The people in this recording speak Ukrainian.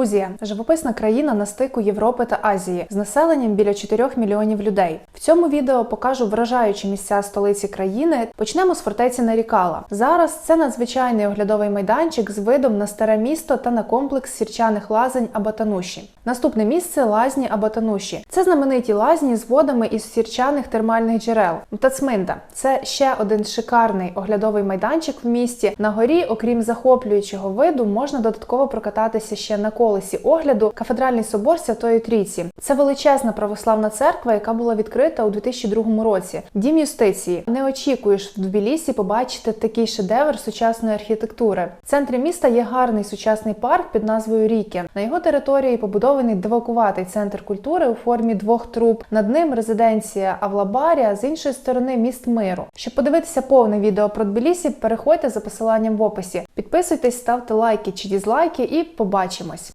Грузія живописна країна на стику Європи та Азії з населенням біля 4 мільйонів людей. В цьому відео покажу вражаючі місця столиці країни. Почнемо з фортеці Нарікала. Зараз це надзвичайний оглядовий майданчик з видом на старе місто та на комплекс сірчаних лазень Абатануші. Наступне місце лазні Абатануші. Це знамениті лазні з водами із сірчаних термальних джерел. Тацминда це ще один шикарний оглядовий майданчик в місті. На горі, окрім захоплюючого виду, можна додатково прокататися ще на колесі огляду кафедральний собор Святої Трійці. Це величезна православна церква, яка була відкрита у 2002 році. Дім юстиції. Не очікуєш в Тбілісі побачити такий шедевр сучасної архітектури. В центрі міста є гарний сучасний парк під назвою Ріки. На його території побудований девакуватий центр культури у формі двох труб. Над ним резиденція Авлабарія, з іншої сторони міст миру. Щоб подивитися повне відео про Тбілісі, переходьте за посиланням в описі. Підписуйтесь, ставте лайки чи дізлайки і побачимось.